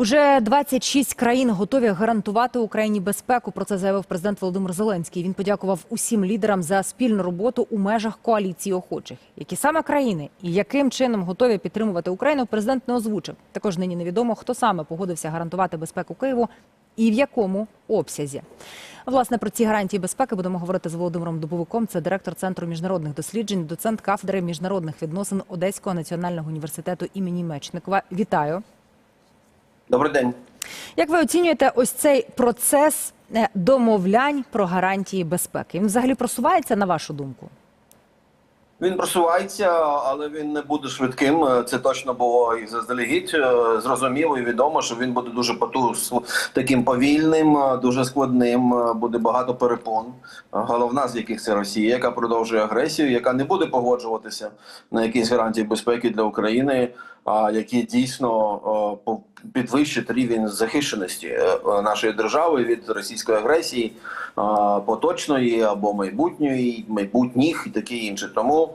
Уже 26 країн готові гарантувати Україні безпеку. Про це заявив президент Володимир Зеленський. Він подякував усім лідерам за спільну роботу у межах коаліції охочих. Які саме країни і яким чином готові підтримувати Україну, президент не озвучив. Також нині невідомо, хто саме погодився гарантувати безпеку Києву і в якому обсязі. Власне про ці гарантії безпеки будемо говорити з Володимиром Дубовиком. Це директор центру міжнародних досліджень, доцент кафедри міжнародних відносин Одеського національного університету імені Мечникова. Вітаю. Добрий день. Як ви оцінюєте ось цей процес е, домовлянь про гарантії безпеки? Він взагалі просувається на вашу думку? Він просувається, але він не буде швидким. Це точно було і заздалегідь. Е, Зрозуміло і відомо, що він буде дуже потус таким повільним, е, дуже складним. е, Буде багато перепон. Е, Головна з яких це Росія, яка продовжує агресію, яка не буде погоджуватися на якісь гарантії безпеки для України, які дійсно підвищать рівень захищеності е, нашої держави від російської агресії поточної або майбутньої, майбутніх і таке інше. Тому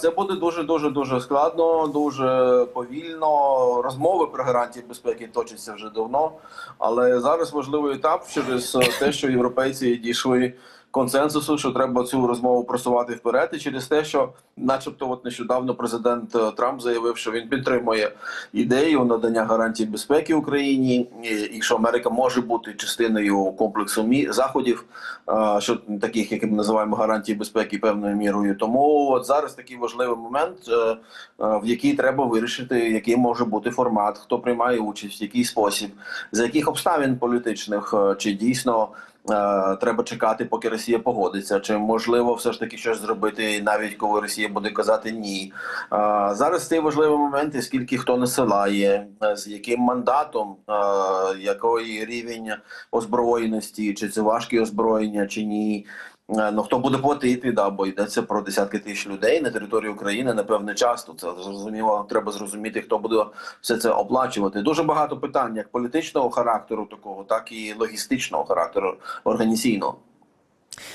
це буде дуже дуже дуже складно, дуже повільно. Розмови про гарантії безпеки точаться вже давно. Але зараз важливий етап через те, що європейці дійшли консенсусу, що треба цю розмову просувати вперед, і через те, що, начебто, от нещодавно президент е, Трамп заявив, що він підтримує ідею надання гарантій безпеки Україні, і, що Америка може бути частиною комплексу мі заходів, е, що таких, як ми називаємо гарантії безпеки певною мірою. Тому от зараз такий важливий момент, е, в який треба вирішити, який може бути формат, хто приймає участь, в який спосіб, за яких обставин політичних, чи дійсно. Е, Треба чекати, поки Росія погодиться. Чи можливо все ж таки щось зробити, навіть коли Росія буде казати ні? Е, Зараз цей важливий момент, скільки хто насилає, е, з яким мандатом, який рівень озброєності, чи це важкі озброєння, чи ні. Е, Ну хто буде платити, да, бо йдеться про десятки тисяч людей на території України на певний час. То це зрозуміло, треба зрозуміти, хто буде все це оплачувати. Дуже багато питань, як політичного характеру, такого, так і логістичного характеру організаційного.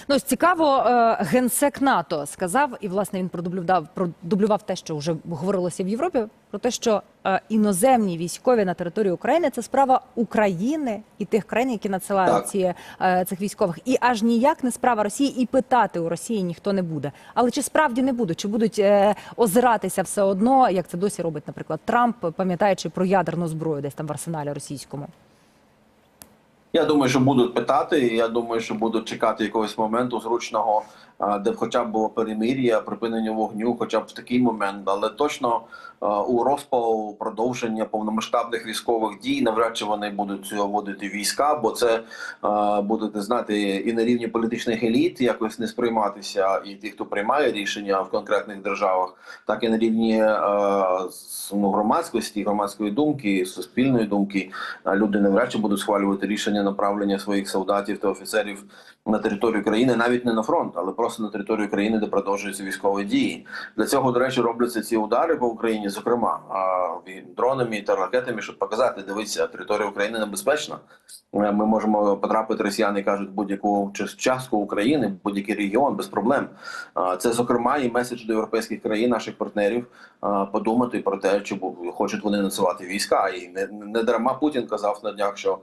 Ну, ось цікаво, е, генсек НАТО сказав, і власне він продублював, продублював те, що вже говорилося в Європі, про те, що е, іноземні військові на території України це справа України і тих країн, які надсилають ці е, цих військових, і аж ніяк не справа Росії, і питати у Росії ніхто не буде. Але чи справді не будуть? Чи будуть озиратися все одно, як це досі робить, наприклад, Трамп, пам'ятаючи про ядерну зброю, десь там в арсеналі російському? Я думаю, що будуть питати. і Я думаю, що будуть чекати якогось моменту зручного, де б хоча б було перемир'я, припинення вогню, хоча б в такий момент. Але точно у розпал продовження повномасштабних військових дій навряд чи вони будуть вводити війська, бо це будете знати і на рівні політичних еліт якось не сприйматися, і тих, хто приймає рішення в конкретних державах, так і на рівні а, ну, громадськості, громадської думки, суспільної думки. Люди навряд чи будуть схвалювати рішення направлення своїх солдатів та офіцерів на територію країни, навіть не на фронт, але просто на територію країни, де продовжуються військові дії. Для цього, до речі, робляться ці удари по Україні, зокрема дронами та ракетами, щоб показати, дивіться, територія України небезпечна. Е, Ми можемо потрапити, росіяни кажуть, будь-яку частку України, будь-який регіон без проблем. Це зокрема і меседж до європейських країн, наших партнерів, подумати про те, чи хочуть вони надсилати війська. І не, не дарма Путін казав на днях, що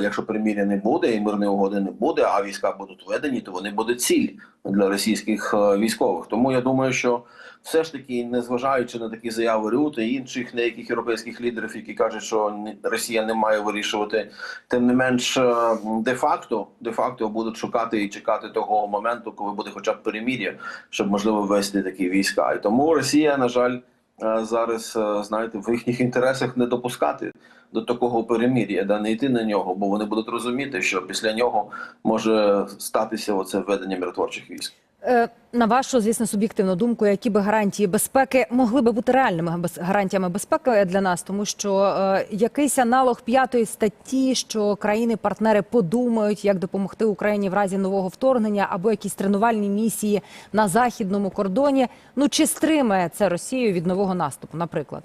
якщо переміря не буде і мирної угоди не буде, а війська будуть введені, то вони будуть ціль для російських е, військових. Тому я думаю, що все ж таки, незважаючи на такі заяви Рюта і інших деяких європейських лідерів, які кажуть, що Росія не має вирішувати, тим не менш, е, де-факто, де-факто будуть шукати і чекати того моменту, коли буде хоча б перемір'я, щоб можливо ввести такі війська. І тому Росія, на жаль, е, зараз знаєте, в їхніх інтересах не допускати до такого перемір'я, да не йти на нього, бо вони будуть розуміти, що після нього може статися оце введення миротворчих військ. Е, На вашу, звісно, суб'єктивну думку, які би гарантії безпеки могли би бути реальними гарантіями безпеки для нас, тому що е, якийсь аналог п'ятої статті, що країни-партнери подумають, як допомогти Україні в разі нового вторгнення, або якісь тренувальні місії на західному кордоні. Ну чи стримає це Росію від нового наступу, наприклад?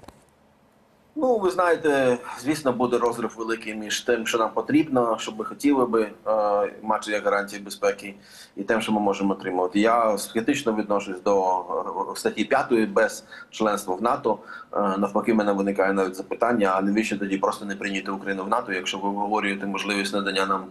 Ну, ви знаєте, звісно, буде розрив великий між тим, що нам потрібно, що ми хотіли би е, мати як гарантії безпеки, і тим, що ми можемо отримувати. Я скептично відношусь до е, статті 5 без членства в НАТО. Е, навпаки, в мене виникає навіть запитання: а навіщо тоді просто не прийняти Україну в НАТО, якщо ви обговорюєте можливість надання нам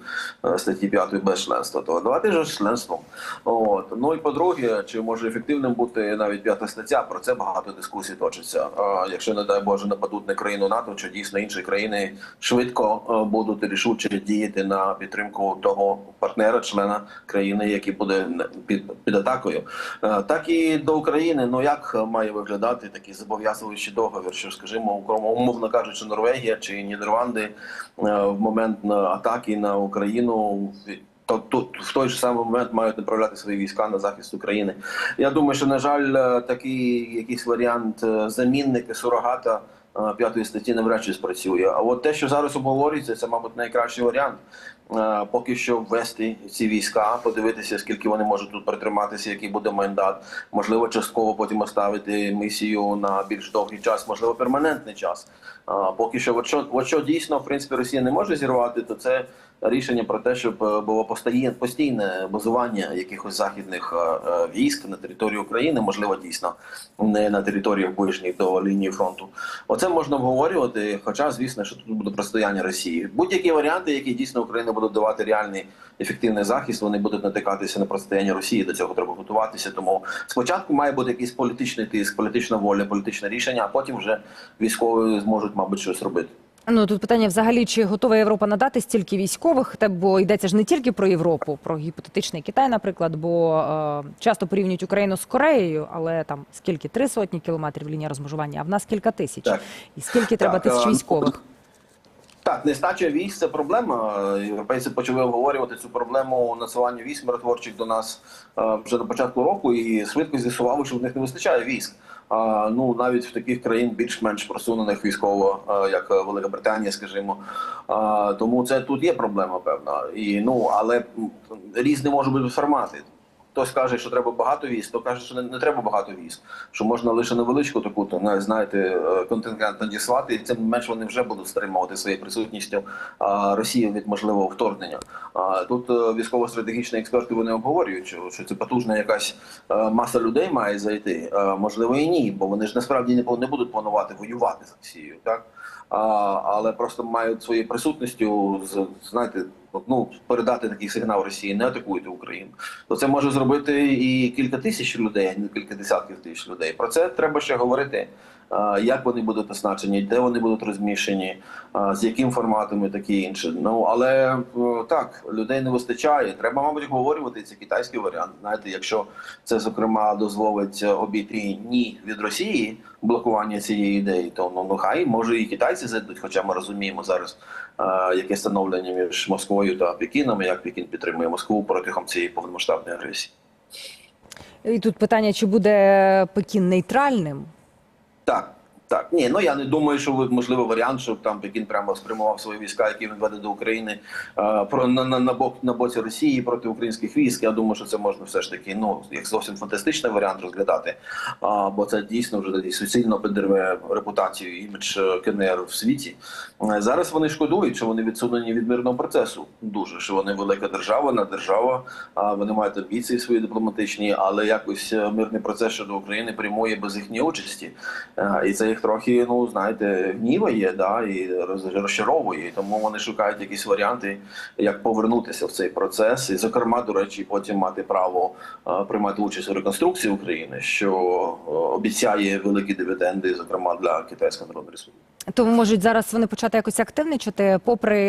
е, статті 5 без членства, то давайте ж членством. От ну і по-друге, чи може ефективним бути навіть п'ята стаття? Про це багато дискусій точиться. Якщо не дай Боже нападуть на країну НАТО, чи дійсно інші країни швидко е, будуть рішуче діяти на підтримку того партнера, члена країни, який буде під, під атакою, Е, так і до України. Ну як має виглядати такий зобов'язуючий договір? Що скажімо, умовно кажучи, Норвегія чи Нідерланди е, в момент атаки на Україну то тут в той же самий момент мають направляти свої війська на захист України. Я думаю, що на жаль, такий якийсь варіант замінника сурогата п'ятої статті навряд чи спрацює. А от те, що зараз обговорюється, це, мабуть, найкращий варіант. Е, Поки що ввести ці війська, подивитися, скільки вони можуть тут притриматися, який буде мандат. Можливо, частково потім оставити місію на більш довгий час, можливо, перманентний час. А, Поки що, от що, от що дійсно в принципі Росія не може зірвати, то це рішення про те, щоб е, було постає- постійне базування якихось західних е, е, військ на території України, можливо, дійсно не на територіях ближніх до лінії фронту. Оце можна обговорювати. Хоча, звісно, що тут буде протистояння Росії. Будь-які варіанти, які дійсно Україна буде давати реальний ефективний захист, вони будуть натикатися на протистояння Росії. До цього треба готуватися. Тому спочатку має бути якийсь політичний тиск, політична воля, політичне рішення, а потім вже військові зможуть, мабуть, щось робити. Ну тут питання взагалі, чи готова Європа надати стільки військових? Та бо йдеться ж не тільки про Європу, про гіпотетичний Китай, наприклад, бо е, часто порівнюють Україну з Кореєю, але там скільки три сотні кілометрів лінія розмежування, а в нас кілька тисяч. Так. І скільки треба Так, тисяч е, військових? Так, нестача військ це проблема. Європейці почали обговорювати цю проблему насування військ миротворчих до нас е, вже на початку року, і швидко з'ясували, що в них не вистачає військ. Ну навіть в таких країн більш-менш просунених військово, е, як Велика Британія, скажімо. Тому це тут є проблема певна. І ну але різні можуть бути формати. Хтось каже, що треба багато військ, хто каже, що не, не треба багато військ, що можна лише невеличку таку, то не знаєте, е, контингент надіслати, і цим менш вони вже будуть стримувати своєю присутністю а, Росію від можливого вторгнення. А тут е, військово-стратегічні експерти вони обговорюють, що, що це потужна якась е, маса людей має зайти. Е, можливо, і ні, бо вони ж насправді не, не будуть планувати воювати з Росією, так а, але просто мають своєю присутністю знаєте, ну передати такий сигнал Росії, не атакуйте Україну. То це може зробити і кілька тисяч людей, а не кілька десятків тисяч людей. Про це треба ще говорити. А, Як вони будуть оснащені, де вони будуть розміщені, з яким форматом і таке інше. Ну але е, так людей не вистачає. Треба, мабуть, обговорювати цей китайський варіант. Знаєте, якщо це зокрема дозволить обійти ні від Росії блокування цієї ідеї, то ну, ну хай може і китайці зайдуть. Хоча ми розуміємо зараз, е, яке становлення між Москвою та Пекіном, як Пекін підтримує Москву протягом цієї повномасштабної агресії. І тут питання, чи буде Пекін нейтральним? Так, так. Ні, ну я не думаю, що можливо варіант, щоб там Пекін прямо спрямував свої війська, які він веде до України е, про на, на, на бок на боці Росії проти українських військ. Я думаю, що це можна все ж таки ну як зовсім фантастичний варіант розглядати. А, бо це дійсно вже суцільно підірве репутацію імідж е, КНР в світі. Е, Зараз вони шкодують, що вони відсунені від мирного процесу. Дуже що вони велика держава, на держава. А вони мають амбіції свої дипломатичні, але якось мирний процес щодо України прямує без їхньої участі. Е, І це їх трохи, ну знаєте, гніває, да, і роз- розчаровує. Тому вони шукають якісь варіанти, як повернутися в цей процес, і зокрема, до речі, потім мати право е, приймати участь у реконструкції України, що е, обіцяє великі дивіденди, зокрема для Китайської Народної Республіки. То можуть зараз вони почати якось активничати, попри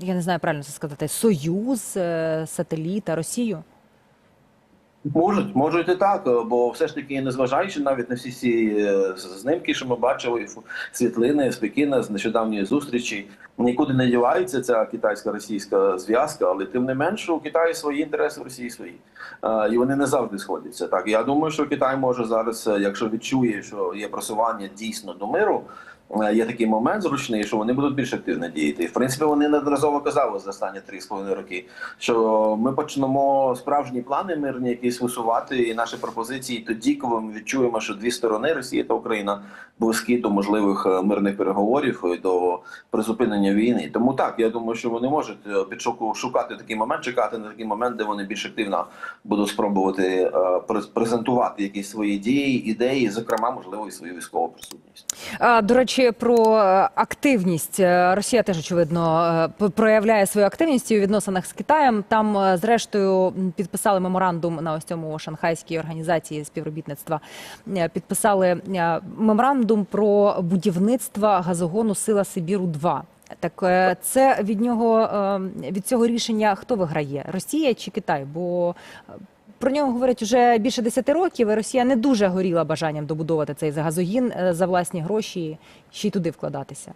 я не знаю правильно це сказати, союз, е, сателіта, Росію. Можуть, можуть і так, е, бо все ж таки, незважаючи навіть на всі ці е, знимки, що ми бачили, світлини з Пекіна з нещодавньої зустрічі, нікуди не дівається ця китайсько-російська зв'язка, але тим не менше у Китаї свої інтереси, в Росії свої. Е, І вони не завжди сходяться. Так я думаю, що Китай може зараз, якщо відчує, що є просування дійсно до миру. Е, є такий момент зручний, що вони будуть більш активно діяти. В принципі, вони неодноразово казали за останні 3,5 роки, що ми почнемо справжні плани мирні якісь висувати і наші пропозиції тоді, коли ми відчуємо, що дві сторони Росія та Україна близькі до можливих е, мирних переговорів і до призупинення війни. Тому так я думаю, що вони можуть е, підшуку шукати такий момент, чекати на такий момент, де вони більш активно будуть спробувати презентувати якісь свої дії, ідеї, зокрема, можливо, і свою військову присутність. До речі, про е, активність Е, Росія теж очевидно е, проявляє свою активність у відносинах з Китаєм. Там, зрештою, підписали меморандум на ось цьому шанхайській організації співробітництва. Підписали меморандум про будівництво газогону Сила Сибіру 2 Так це від нього е, від цього рішення хто виграє? Росія чи Китай? Бо про нього говорять вже більше 10 років. і Росія не дуже горіла бажанням добудовувати цей газогін е, за власні гроші, ще й туди вкладатися.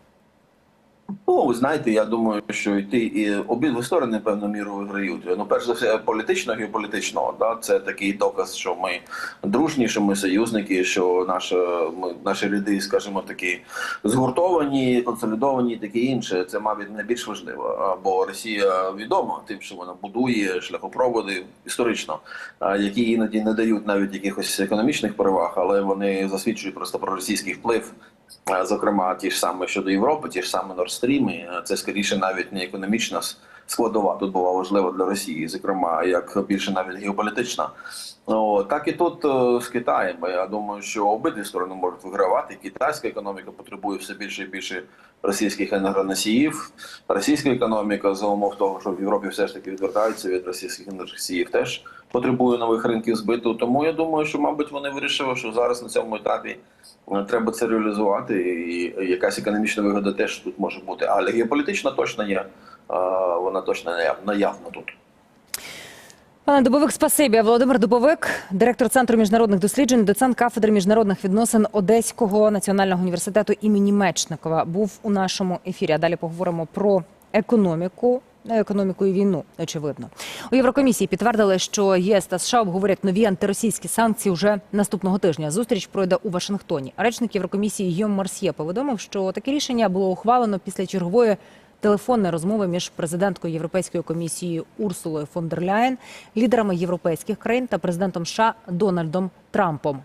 Ну, ви знаєте, я думаю, що йти і обидві сторони певною мірою виграють. Ну, перш за все, політично геополітично, да, це такий доказ, що ми дружні, що ми союзники, що наша ми наші ряди, скажімо, такі згуртовані, консолідовані, таке інше. Це мабуть найбільш важливо. Бо Росія відома тим, що вона будує шляхопроводи історично, які іноді не дають навіть якихось економічних переваг, але вони засвідчують просто про російський вплив. Зокрема, ті ж саме щодо Європи, ті ж саме Нордстріми. Е, це скоріше навіть не економічна складова тут була важлива для Росії, зокрема, як більше навіть геополітична. О, так і тут е, з Китаєм. Я думаю, що обидві сторони можуть вигравати. Китайська економіка потребує все більше і більше російських енергоносіїв. Російська економіка за умов того, що в Європі все ж таки відвертаються від російських енергоносіїв, теж потребує нових ринків збиту. Тому я думаю, що мабуть вони вирішили, що зараз на цьому етапі е, треба це реалізувати, і якась економічна вигода теж тут може бути. Але геополітична точно є. Вона точно наяв- наявна тут. Пане Дубовик, спасибі. Володимир Дубовик, директор центру міжнародних досліджень, доцент кафедри міжнародних відносин Одеського національного університету імені Мечникова, був у нашому ефірі. А далі поговоримо про економіку. е, Економіку і війну, очевидно, у Єврокомісії підтвердили, що ЄС та США обговорять нові антиросійські санкції вже наступного тижня. Зустріч пройде у Вашингтоні. Речник Єврокомісії Йом Марсьє повідомив, що таке рішення було ухвалено після чергової телефонної розмови між президенткою Європейської комісії Урсулою фон дер Ляєн, лідерами європейських країн та президентом США Дональдом Трампом.